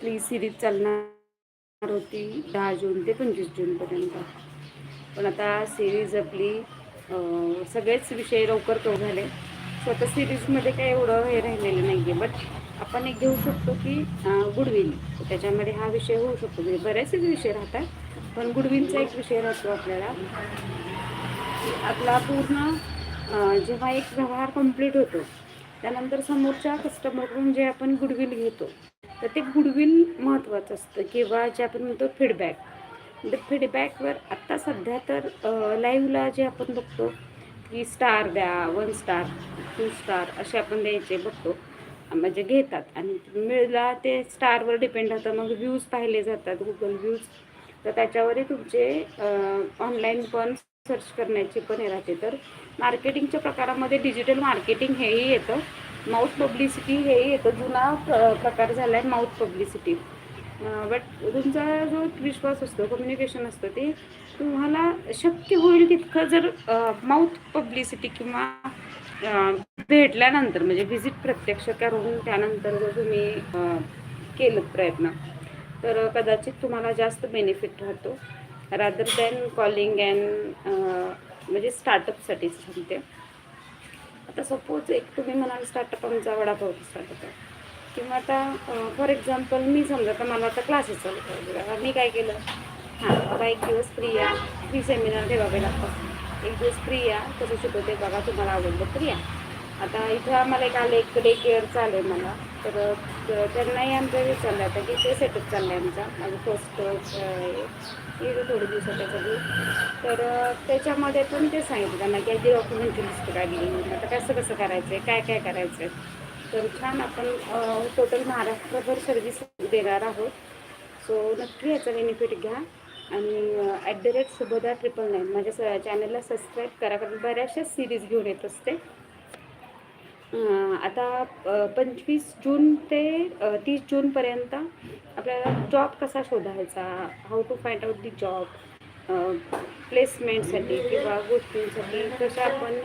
आपली सिरीज चालणार होती दहा जून ते पंचवीस जूनपर्यंत पण आता सिरीज आपली सगळेच विषय लवकर तो झाले. स्वतः सिरीजमध्ये काही एवढं हे राहिलेलं नाही आहे बट आपण एक घेऊ शकतो की गुडविन त्याच्यामध्ये हा विषय होऊ शकतो. म्हणजे बरेचसे विषय राहतात पण गुडविनचा एक विषय राहतो आपल्याला. की आपला पूर्ण जेव्हा एक व्यवहार कंप्लीट होतो त्यानंतर समोरच्या कस्टमरकडून जे आपण गुडविल घेतो तर ते गुडविल महत्त्वाचं असतं किंवा जे आपण म्हणतो फीडबॅक तर फीडबॅकवर आत्ता सध्या तर लाईव्हला जे आपण बघतो की स्टार द्या वन स्टार टू स्टार असे आपण द्यायचे बघतो म्हणजे घेतात. आणि मिळला ते स्टारवर डिपेंड राहतं मग व्ह्यूज पाहिले जातात गुगल व्ह्यूज तर त्याच्यावरही तुमचे ऑनलाईन पण सर्च करण्याची पण हे राहते. तर मार्केटिंगच्या प्रकारामध्ये डिजिटल मार्केटिंग हेही येतं. माउथ पब्लिसिटी हेही एक जुना प्र- प्रकार झाला आहे माउथ पब्लिसिटी बट तुमचा जो विश्वास असतो कम्युनिकेशन असतं ते तुम्हाला शक्य होईल तितकं जर माउथ पब्लिसिटी किंवा भेटल्यानंतर म्हणजे व्हिजिट प्रत्यक्ष करून त्यानंतर जर तुम्ही केलं प्रयत्न तर कदाचित तुम्हाला जास्त बेनिफिट राहतो. रादर दॅन कॉलिंग अँड म्हणजे स्टार्टअपसाठीच सांगते. आता सपोज एक तुम्ही म्हणाल स्टार्टअप आमचा वडापाव स्टार्टअप आहे किंवा आता फॉर एक्झाम्पल मी समजा तर मला आता क्लासेस चालू करायचे मी काय केलं? हां बाबा एक दिवस फ्री या. फ्री सेमिनार ठेवावे लागतात. एक दिवस फ्री या. कसं शिकवते बघा तुम्हाला आवडलं तर या. आता इथं आम्हाला एक आलं एक डे केअर चालू आहे मला. तर त- त्यांनाही आमचा विचारलं आता की ते सेटअप चाललं आहे आमचा. माझं फर्स्ट येईल थोडे दिवसाच्यासाठी तर त्याच्यामध्ये पण ते सांगितलं त्यांना की आधी डॉक्युमेंटची लिस्ट काढली. आता कसं कसं करायचं आहे काय काय करायचं आहे तर छान आपण टोटल महाराष्ट्रभर सर्व्हिस देणार आहोत. सो नक्की याचा बेनिफिट घ्या. आणि at the rate Subhada triple nine माझ्या स चॅनलला सबस्क्राईब करा. कारण बऱ्याचशा सिरीज घेऊन येत असते. आता पंचवीस जून ते तीस जूनपर्यंत आपल्याला जॉब कसा शोधायचा? How to find out the job प्लेसमेंटसाठी किंवा गोष्टींसाठी कशा आपण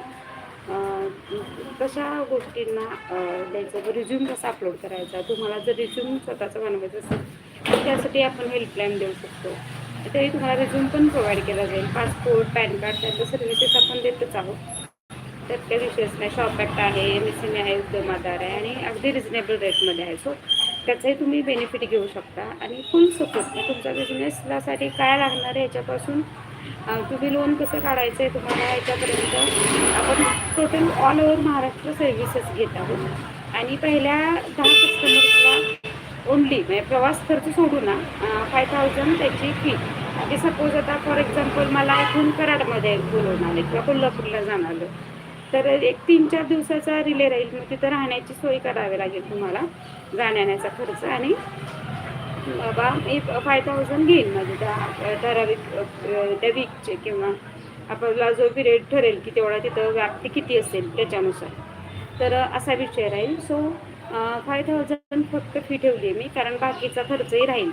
कशा गोष्टींना द्यायचं? रिझ्यूम कसा अपलोड करायचा? तुम्हाला जर रिझ्यूम स्वतःचा बनवायचं असेल तर त्यासाठी आपण हेल्पलाईन देऊ शकतो. तरी तुम्हाला रिझ्यूम पण प्रोव्हाइड केला जाईल. पासपोर्ट पॅन कार्ड त्याच्या सर्व्हिसेस आपण देतच आहोत. तर काही विषयच नाही शॉप ॲक्ट आहे एम एस एम आहे उद्यमाधार आहे आणि अगदी रिजनेबल रेटमध्ये आहे. सो त्याचाही तुम्ही बेनिफिट घेऊ शकता आणि फुल सपोर्ट तुमच्या बिझनेसलासाठी काय लागणार आहे याच्यापासून? तुम्ही लोन कसं काढायचं आहे तुम्हाला याच्यापर्यंत? आपण total all over Maharashtra services घेत आहोत. आणि पहिल्या दहा कस्टमर्सला ओनली म्हणजे प्रवास खर्च सोडू ना फाय थाउजंड त्याची फी की सपोज आता फॉर एक्झाम्पल मला इथून कराडमध्ये बोलवून आले किंवा कोल्हापूरला जाणार तर एक तीन चार दिवसाचा रिले राहील म्हणजे मग तिथं राहण्याची सोय करावी लागेल तुम्हाला जाण्याचा खर्च. आणि बाबा मी फाय थाउजंड घेईन माझे त्या ठराविक त्या वीकचे किंवा आपला जो पिरियड ठरेल की तेवढा तिथं व्याप्ती किती असेल त्याच्यानुसार. तर असा विषय राहील. सो फाय थाउजंड फक्त फी ठेवली आहे मी कारण बाकीचा खर्चही राहील.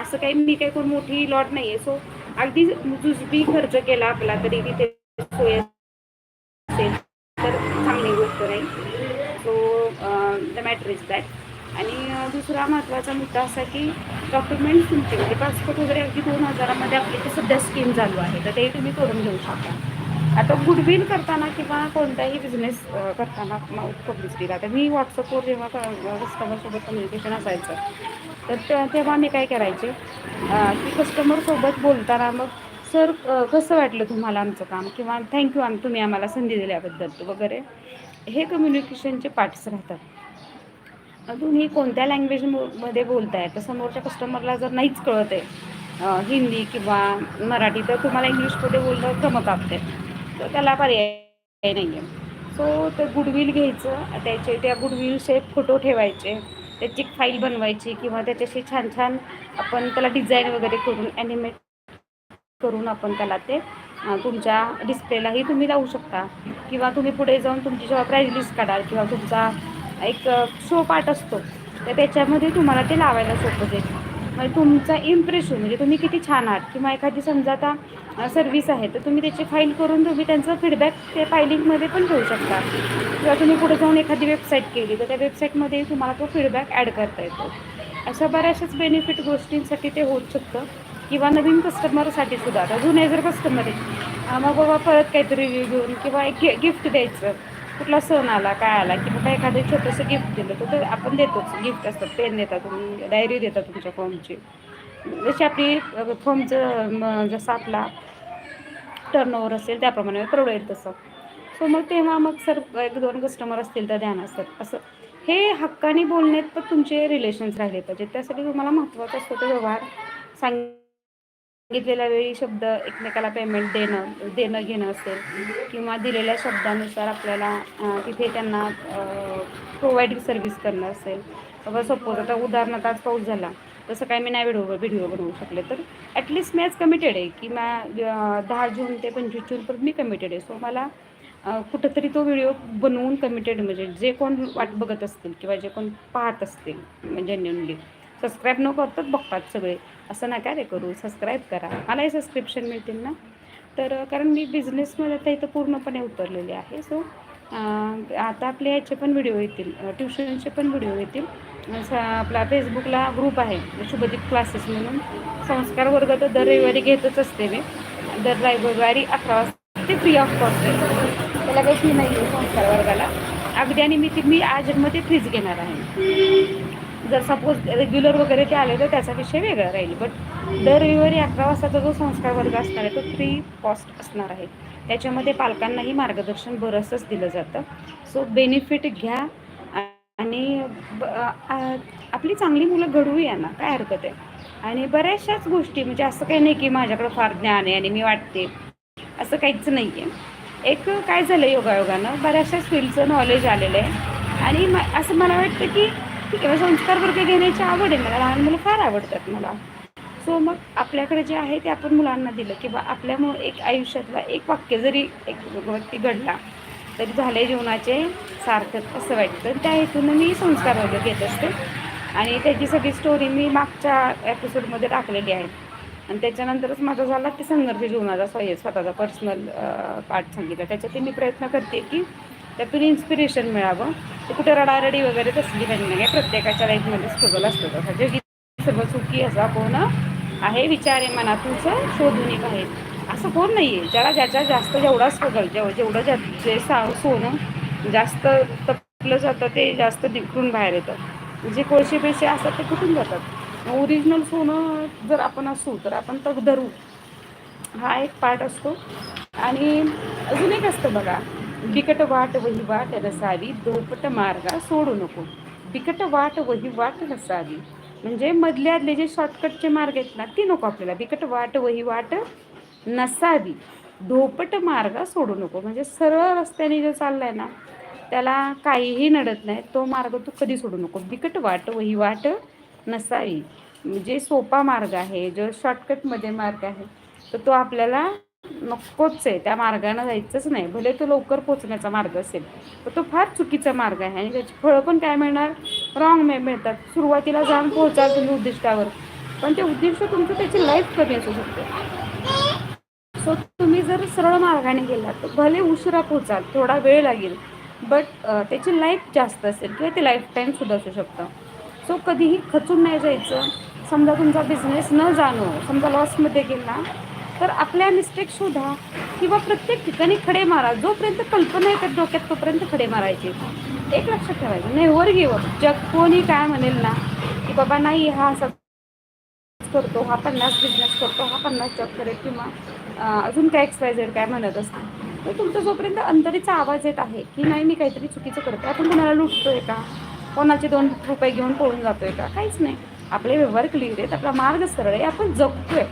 असं काही मी काही कोण मोठी लॉट नाही आहे सो अगदी जुजबी खर्च केला आपला तरी तिथे सोय असेल. तर चांगली गोष्ट नाही. So the matter is that आणि uh, दुसरा महत्त्वाचा मुद्दा असा की डॉक्युमेंट्स तुमचे म्हणजे पासपोर्ट वगैरे अगदी दोन हजारामध्ये आपली ते सध्या स्कीम चालू आहे तर ते तुम्ही करून घेऊ शकता. आता गुडविल करताना किंवा कोणताही बिझनेस uh, करताना माउथ पब्लिसिटीला आता मी व्हॉट्सअपवर जेव्हा uh, कस्टमरसोबत कम्युनिकेशन असायचं तर तेव्हा मी काय करायचे की कस्टमरसोबत बोलताना मग सर कसं वाटलं तुम्हाला आमचं काम? किंवा थँक्यू आम तुम्ही आम्हाला संधी दिल्याबद्दल वगैरे? हे कम्युनिकेशनचे पार्ट्स राहतात. तुम्ही कोणत्या लँग्वेजमध्ये बोलताय? तर समोरच्या कस्टमरला जर नाहीच कळत आहे हिंदी किंवा मराठी तर तुम्हाला इंग्लिशमध्ये बोलणं जमत आपते. तर त्याला पर्याय नाही आहे सो ते गुडविल घ्यायचं त्याचे त्या गुडविलचे फोटो ठेवायचे त्याची फाईल बनवायची किंवा त्याच्याशी छान छान आपण त्याला डिझाईन वगैरे करून ॲनिमेट करून आपण त्याला ते तुमच्या डिस्प्लेलाही तुम्ही लावू शकता. किंवा तुम्ही पुढे जाऊन तुमची जेव्हा प्राईज लिस्ट काढाल किंवा तुमचा एक शो पार्ट असतो तर त्याच्यामध्ये तुम्हाला ते लावायला सोपं जाईल. म्हणजे तुमचा इम्प्रेशन म्हणजे तुम्ही किती छान आहात किंवा एखादी समजा आता सर्व्हिस आहे तर तुम्ही त्याची फाईल करून तुम्ही त्यांचा फीडबॅक ते फायलिंगमध्ये पण ठेवू शकता. किंवा तुम्ही पुढे जाऊन एखादी वेबसाईट केली तर त्या वेबसाईटमध्ये तुम्हाला तो फीडबॅक ॲड करता येतो. अशा बऱ्याचशाच बेनिफिट गोष्टींसाठी ते होऊ शकतं. किंवा नवीन कस्टमरसाठी सुद्धा. आता जुने जर कस्टमर आहे मग बाबा परत काहीतरी रिव्ह्यू घेऊन किंवा एक गिफ्ट द्यायचं. कुठला सण आला काय आला किंवा काय एखादं छोटंसं गिफ्ट दिलं तर ते आपण देतोच. गिफ्ट असतात पेन देता तुम्ही डायरी देता तुमच्या फॉर्मची जशी आपली फॉर्मचं जसं आपला टर्नओव्हर असेल त्याप्रमाणे परवडेल तसं. सो मग तेव्हा मग सर एक दोन कस्टमर असतील तर ध्यान असतात असं. हे हक्काने बोलण्यात पण तुमचे रिलेशन्स राहिले पाहिजेत. त्यासाठी तुम्हाला महत्त्वाचं असतं ते व्यवहार सांग सांगितलेल्या वेळी शब्द एकमेकाला पेमेंट देणं देणं घेणं असेल किंवा दिलेल्या शब्दानुसार आपल्याला तिथे त्यांना प्रोव्हाइड सर्व्हिस करणं असेल. बाबा सपोज आता उदाहरणार्थ आज पाऊस झाला तसं काय मी नाही व्हिडिओ व्हिडिओ बनवू शकले तर ॲटलिस्ट मी आज कमिटेड आहे की मॅ दहा जून ते पंचवीस जूनपर्यंत मी कमिटेड आहे. सो मला कुठंतरी तो व्हिडिओ बनवून कमिटेड म्हणजे जे कोण वाट बघत असतील किंवा जे कोण पाहत असतील म्हणजे जेन्युनली सबस्क्राईब न करतात बघतात सगळे. असं नका रे करू सबस्क्राईब करा. मलाही सबस्क्रिप्शन मिळतील ना? तर कारण मी बिझनेसमध्ये आता इथं पूर्णपणे उतरलेले आहे. सो आता आपले याचे पण व्हिडिओ येतील. ट्युशनचे पण व्हिडिओ येतील. आपला फेसबुकला ग्रुप आहे शुभदीप क्लासेस म्हणून. संस्कार वर्ग तर दर रविवारी घेतच असते मी. दर रविवारी अकरा वाजता ते फ्री ऑफ कॉस्ट आहे. त्याला काही फी नाही आहे संस्कार वर्गाला. अगदी आणि मी ती मी आजमध्ये फ्रीज घेणार आहे. जर सपोज रेग्युलर वगैरे ते आले तर त्याचा विषय वेगळा राहील. बट दर रविवारी अकरा वाजताचा जो संस्कार वर्ग असणार आहे तो फ्री कॉस्ट असणार आहे. त्याच्यामध्ये पालकांनाही मार्गदर्शन बरंचसंच दिलं जातं. सो बेनिफिट घ्या आणि ब- आपली चांगली मुलं घडवूया ना काय हरकत आहे? आणि बऱ्याचशाच गोष्टी म्हणजे असं काही नाही की माझ्याकडं फार ज्ञान आहे आणि मी वाटते. असं काहीच नाही आहे एक काय झालं योगायोगानं बऱ्याचशाच फील्डचं नॉलेज आलेलं आहे. आणि म असं मला वाटतं की ठीक आहे संस्कार वर्ग घेण्याची आवड आहे मला लहान मुलं फार आवडतात मला. सो मग आपल्याकडे जे आहे ते आपण मुलांना दिलं किंवा आपल्यामुळं एक आयुष्यातला एक वाक्य जरी एक व्यक्ती घडला तरी झाले जीवनाचे सार्थक असं वाटतं. त्या हेतून मी संस्कार वर्ग घेत असते. आणि त्याची सगळी स्टोरी मी मागच्या एपिसोडमध्ये टाकलेली आहे. आणि त्याच्यानंतरच माझा झाला की संघर्ष जीवनाचा स्वय स्वतःचा पर्सनल पार्ट सांगितला. त्याच्यात मी प्रयत्न करते की त्यातून इन्स्पिरेशन मिळावं. ते कुठे रडारडी वगैरे तसली काही नाही. प्रत्येकाच्या लाईफमध्ये स्ट्रगल असतो तसं जे सर्व सुखी असा कोण आहे विचार आहे मनातूनच शोधून एक आहे. असं कोण नाही आहे ज्याला ज्याच्या जास्त जेवढा स्ट्रगल जेव जेवढं ज्या जे सा सोनं जास्त तपलं जातं ते जास्त निखरून बाहेर येतं. जे कोळशे पैसे असतात ते कुठून जातात? ओरिजिनल सोनं जर आपण असू तर आपण तग धरू. हा एक पार्ट असतो. आणि अजून एक असतं बघा. बिकट वाट वही वाट रसावी दोपट मार्गा सोडू नको. बिकट वाट वही वाट रसावी. म्हणजे मधल्यातले जे शॉर्टकटचे मार्ग आहेत ना ती नको आपल्याला. बिकट वाट वही वाट नसावी. धोपट मार्ग सोडू नको. म्हणजे सरळ रस्त्याने जो चाललाय ना त्याला काहीही नडत नाही. तो मार्ग तू कधी सोडू नको. बिकट वाट वही वाट नसावी. जे सोपा मार्ग आहे. जो शॉर्टकटमध्ये मार्ग आहे तर तो आपल्याला नकोच आहे त्या मार्गानं जायचंच नाही. भले तो लवकर पोचण्याचा मार्ग असेल तर तो फार चुकीचा मार्ग आहे आणि त्याची फळं पण काय मिळणार? रॉंग मे मिळतात. सुरुवातीला जाऊन पोहोचाल तुम्ही उद्दिष्टावर. पण ते उद्दिष्ट तुमचं त्याची लाईफ कमी असू शकते. सो तुम्ही जर सरळ मार्गाने गेलात तर भले उशिरा पोचाल थोडा वेळ लागेल बट त्याची लाईफ जास्त असेल किंवा ते लाईफ टाईम सुद्धा असू शकतं. सो कधीही खचून नाही जायचं. समजा तुमचा बिझनेस न जाणं समजा लॉसमध्ये गेला तर आपल्या मिस्टेक शोधा किंवा प्रत्येक ठिकाणी खडे मारा. जोपर्यंत कल्पना येतात डोक्यात तोपर्यंत खडे मारायचे. एक लक्षात ठेवायचं. नाही वर घेवर जग कोणी काय म्हणेल ना की बाबा नाही हा असा करतो हा पन्नास बिझनेस करतो हा पन्नास जॉब करेल किंवा अजून काय एक्स झेड काय म्हणत असतो तर तुमचा जोपर्यंत अंतरीचा आवाज येत आहे की नाही मी काहीतरी चुकीचं करतो आपण कोणाला लुटतोय का? कोणाचे दोन रुपये घेऊन पळून जातोय का? काहीच नाही. आपले व्यवहार क्लिअर आहेत आपला मार्ग सरळ आहे आपण जगतोय.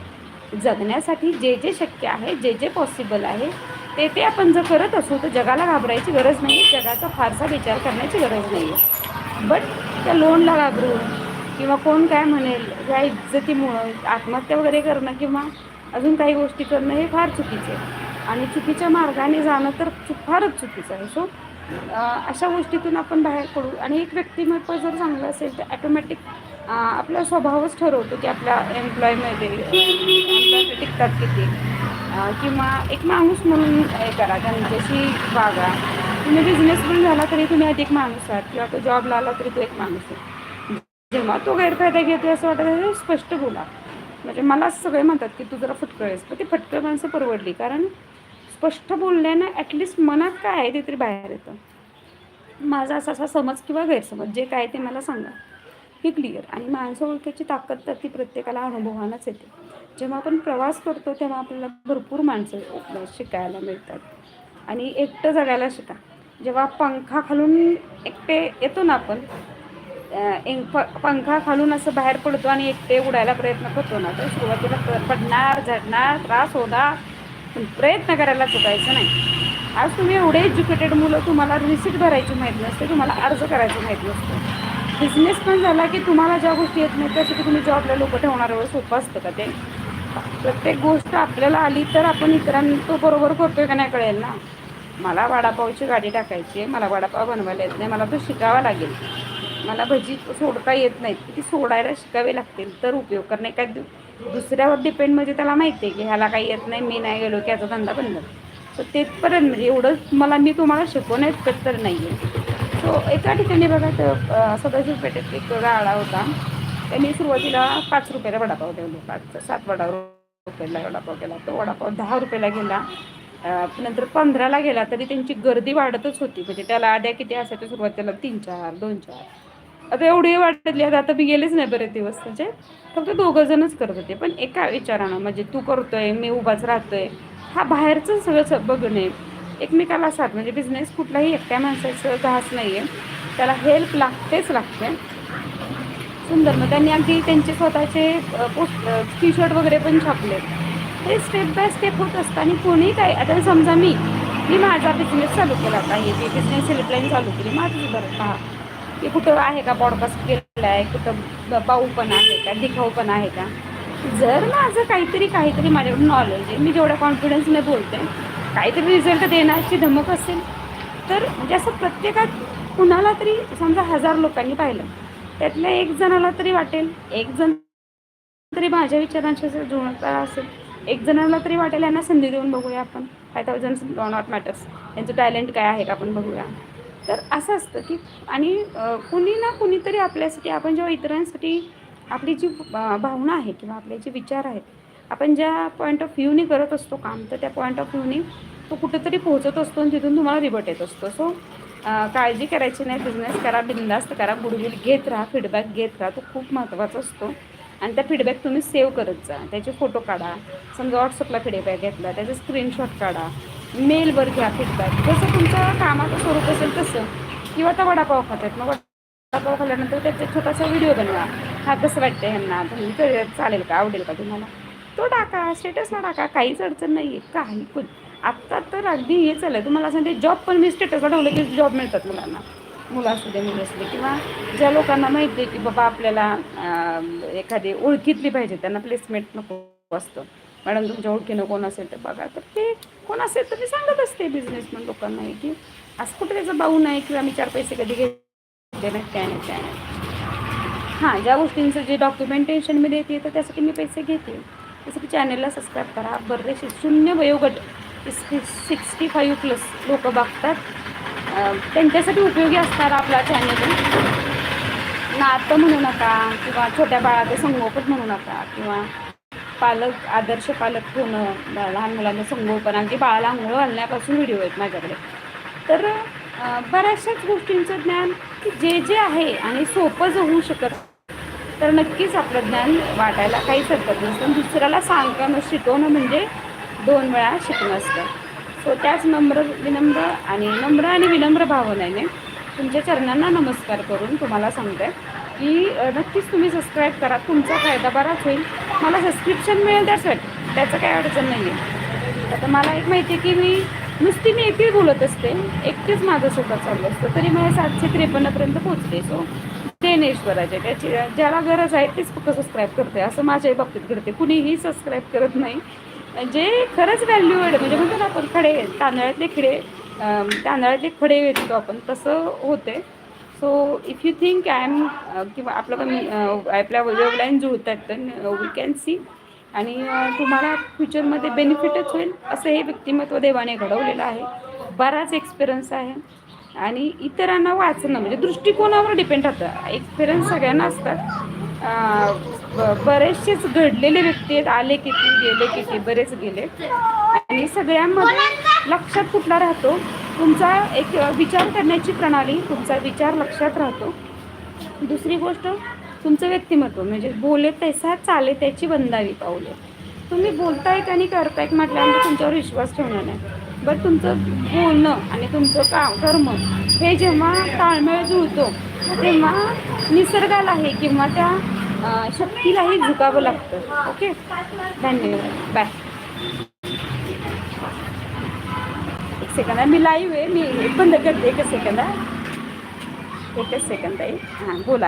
जगण्यासाठी जे जे शक्य आहे जे जे पॉसिबल आहे ते ते आपण जर करत असू तर जगाला घाबरायची गरज नाही जगाचा फारसा विचार करण्याची गरज नाही. आहे बट त्या लोनला घाबरून किंवा कोण काय म्हणेल या इज्जतीमुळं आत्महत्या वगैरे करणं किंवा अजून काही गोष्टी करणं हे फार चुकीचं आहे. आणि चुकीच्या मार्गाने जाणं तर चुक फारच चुकीचं आहे. सो अशा गोष्टीतून आपण बाहेर पडू. आणि एक व्यक्तिमत्व जर चांगलं असेल तर ॲटोमॅटिक आपला स्वभावच ठरवतो की आपल्या एम्प्लॉयमध्ये एम्प्लॉयमध्ये टिकतात किती. किंवा एक माणूस म्हणून हे करा त्यांच्याशी वागा. तुम्ही बिझनेस पण झाला तरी तुम्ही अधिक माणूस आहात. किंवा तो जॉबला आला तरी तो एक माणूस आहे. जेव्हा तो गैरफायदा घेतोय असं वाटत आहे स्पष्ट बोला. म्हणजे मला सगळे म्हणतात की तू जरा फटकळेस. पण ती फटकळ माणसं परवडली. कारण स्पष्ट बोलल्यानं ॲटलिस्ट मनात काय आहे ते तरी बाहेर येतं. माझा असा असा समज किंवा गैरसमज जे काय ते मला सांगा. हे क्लिअर आणि माणसं ओळखीची ताकद तर ती प्रत्येकाला अनुभवानंच येते. जेव्हा आपण प्रवास करतो तेव्हा आपल्याला भरपूर माणसं शिकायला मिळतात. आणि एकटं जगायला शिका. जेव्हा पंखा खालून एकटे येतो ना आपण एक प पंखा खालून असं बाहेर पडतो आणि एकटे उडायला प्रयत्न करतो ना तर सुरुवातीला पडणार झडणार त्रास होणार पण प्रयत्न करायला चुकायचं नाही. आज तुम्ही एवढे एज्युकेटेड मुलं तुम्हाला रिसिट भरायची माहीत नसते तुम्हाला अर्ज करायचं माहीत नसतं. बिझनेस पण झाला की तुम्हाला ज्या गोष्टी येत नाही त्यासाठी तुम्ही जॉबला लोक ठेवणार एवढं सोपं असतं का ते? प्रत्येक गोष्ट आपल्याला आली तर आपण इतरांतो बरोबर करतोय का नाही कळेल ना? मला वडापावची गाडी टाकायची आहे मला वडापाव बनवायला येत नाही मला तो शिकावा लागेल. मला भजी सोडता येत नाहीत. ती सोडायला शिकावे लागतील? तर उपयोग करणे. काय दु- दुसऱ्यावर डिपेंड म्हणजे त्याला माहिती आहे की ह्याला काही येत नाही मी नाही गेलो की याचा धंदा बंद. तर तेथपर्यंत म्हणजे एवढं मला मी तुम्हाला शिकवण्यात तर नाही आहे तो एका ठिकाणी बघा तर सदाशिव पेठेत एक गाळा होता. त्यांनी सुरुवातीला पाच रुपयाला वडापाव ठेवले. पाच सात वडा रुपयाला वडापाव केला. तो वडापाव दहा रुपयाला गेला. नंतर पंधराला गेला तरी त्यांची गर्दी वाढतच होती. म्हणजे त्याला आद्या किती असायच्या सुरुवातीला? तीन चार दोन चार. आता एवढी वाढली. आता आता मी गेलेच नाही बरेच दिवस. म्हणजे फक्त दोघं जणच करत होते. पण एका विचारानं म्हणजे तू करतोय मी उभाच राहतोय. हा बाहेरचं सगळं बघणे एकमेकाला साथ म्हणजे बिझनेस कुठलाही एकट्या माणसाचं घास नाही आहे त्याला हेल्प लागतेच लागते. सुंदर मग त्यांनी अगदी त्यांचे स्वतःचे पोस्ट टी शर्ट वगैरे पण छापले हे स्टेप बाय स्टेप होत असतं आणि कोणी काय आता समजा मी मी माझा बिझनेस चालू केला काही मी बिझनेस हेल्पलाईन चालू केली माझं बरं पहा की कुठं आहे का पॉडकास्ट केलेला आहे कुठं ब- पाऊ पण आहे का दिखाऊ पण आहे का. जर माझं काहीतरी काहीतरी माझ्याकडून नॉलेज आहे मी जेवढ्या कॉन्फिडन्सने बोलते काहीतरी रिझल्ट देण्याची धमक असेल तर म्हणजे असं प्रत्येकात कुणाला तरी समजा हजार लोकांनी पाहिलं त्यातल्या एक जणाला तरी वाटेल एक जण तरी माझ्या विचारांशी असेल जुळता असेल एक जणाला तरी वाटेल यांना संधी देऊन बघूया आपण. फाय थाउजंड नॉट मॅटर्स त्यांचं टॅलेंट काय आहे का आपण बघूया. तर असं असतं की आणि कुणी ना कुणीतरी आपल्यासाठी आपण जेव्हा इतरांसाठी आपली जी भावना आहे किंवा आपले जे विचार आहेत आपण ज्या पॉईंट ऑफ व्ह्यूनी करत असतो काम तर त्या पॉईंट ऑफ व्ह्यूनी तो कुठेतरी पोहोचत असतो आणि तिथून तुम्हाला रिबट येत असतो. सो काळजी करायची नाही बिझनेस करा बिंदास्त करा गुडविल घेत राहा फीडबॅक घेत राहा तो खूप महत्त्वाचा असतो. आणि त्या फीडबॅक तुम्ही सेव्ह करत जा. त्याचे फोटो काढा. समजा व्हॉट्सअपला फीडबॅक घेतला त्याचे स्क्रीनशॉट काढा. मेलवर घ्या फीडबॅक जसं तुमचं कामाचं स्वरूप असेल तसं. किंवा आता वडापाव खातात. मग वडापाव खाल्ल्यानंतर त्याचा छोटासा व्हिडिओ बनवा. हा कसं वाटतं ह्यांना? तुम्ही तर चालेल का? आवडेल का तुम्हाला? तो टाका स्टेटसला टाका काहीच अडचण नाही आहे काही पण. आत्ता तर अगदी हे चाललं तुम्हाला सांगते जॉब पण मी स्टेटसला ठेवलं की जॉब मिळतात मुलांना. मुलं असू दे मुलं असले किंवा ज्या लोकांना माहिती आहे की बाबा आपल्याला एखादी ओळखीतली पाहिजे त्यांना प्लेसमेंट नको असतं. मॅडम तुमच्या ओळखीनं कोण असेल तर बघा. तर ते कोण असेल तर मी सांगत असते बिझनेसमॅन लोकांना की असं कुठे त्याचा बाऊ नाही किंवा मी चार पैसे कधी घेतले नाही काय नाही काय नाही. हां ज्या गोष्टींचं जे डॉक्युमेंटेशन मी देते तर त्यासाठी मी पैसे घेते. जसं की चॅनलला सबस्क्राईब करा। बरेचसे शून्य वयोगट सिक्स्टी फाईव्ह प्लस लोक बघतात। त्यांच्यासाठी उपयोगी असणार आपला चॅनल नातं म्हणू नका किंवा छोट्या बाळाचं संगोपन म्हणू नका किंवा पालक आदर्श पालक होणं लहान मुलांचं संगोपन. अगदी बाळाला आंघोळ घालण्यापासून व्हिडिओ आहेत माझ्याकडे. तर बऱ्याचशाच गोष्टींचं ज्ञान की जे जे आहे आणि सोपं जर होऊ शकत तर नक्कीच आपलं ज्ञान वाटायला काहीच हरकत नसतं. दुसऱ्याला सांगणं शिकवणं म्हणजे दोन वेळा शिकणं असतं. सो त्याच नम्र विनम्र आणि नम्र आणि विनम्र भावनेने तुमच्या चरणांना नमस्कार करून तुम्हाला सांगते की नक्कीच तुम्ही सबस्क्राईब करा. तुमचा फायदा बराच होईल. मला सबस्क्रिप्शन मिळेल त्याच त्याचं काही अडचण नाही आहे आता मला एक माहिती आहे की मी नुसती मी एकटी बोलत असते. एकटीच माझं स्वतः चालू असतं. तरी मला सातशे त्रेपन्नपर्यंत पोचते सो ज्ञानेश्वराच्या त्याची ज्याला गरज आहे तेच फक्त सबस्क्राईब करते असं माझ्याही बाबतीत घडते कुणीही सबस्क्राईब करत नाही. जे खरंच व्हॅल्यूएड म्हणजे म्हणतो ना आपण खडे तांदळातले खडे तांदळातले खडे येतो आपण. तसं होते so if you think I am किंवा आपलं पण आपल्या वेवलाईन आहेत तर वी कॅन सी आणि तुम्हाला फ्युचरमध्ये बेनिफिटच होईल. असं हे व्यक्तिमत्व देवाने घडवलेलं आहे. बराच एक्सपिरियन्स आहे. आणि इतरांना वाचणं म्हणजे दृष्टिकोनावर डिपेंड राहतं. एक्सपिरियन्स सगळ्यांना असतात. ब- बरेचसेच घडलेले व्यक्ती आहेत. आले किती गेले किती बरेच गेले. आणि सगळ्यांमध्ये लक्षात कुठला राहतो? तुमचा एक विचार करण्याची प्रणाली तुमचा विचार लक्षात राहतो. दुसरी गोष्ट तुमचं व्यक्तिमत्व म्हणजे बोले तसा चाले त्याची बंदावी पावले तुम्ही बोलताय आणि करतायत म्हटल्यानंतर तुमच्यावर विश्वास ठेवणार नाही. बरं तुमचं बोलणं आणि तुमचं काम कर्म हे जेव्हा ताळमेळ जुळतो तेव्हा निसर्गालाही किंवा त्या शक्तीलाही झुकावं लागतं. ओके? धन्यवाद. बाय एक सेकंद आहे मी लाईव्ह आहे. मी बंद करते. एकच सेकंद आहे एकच सेकंद आहे हां बोला.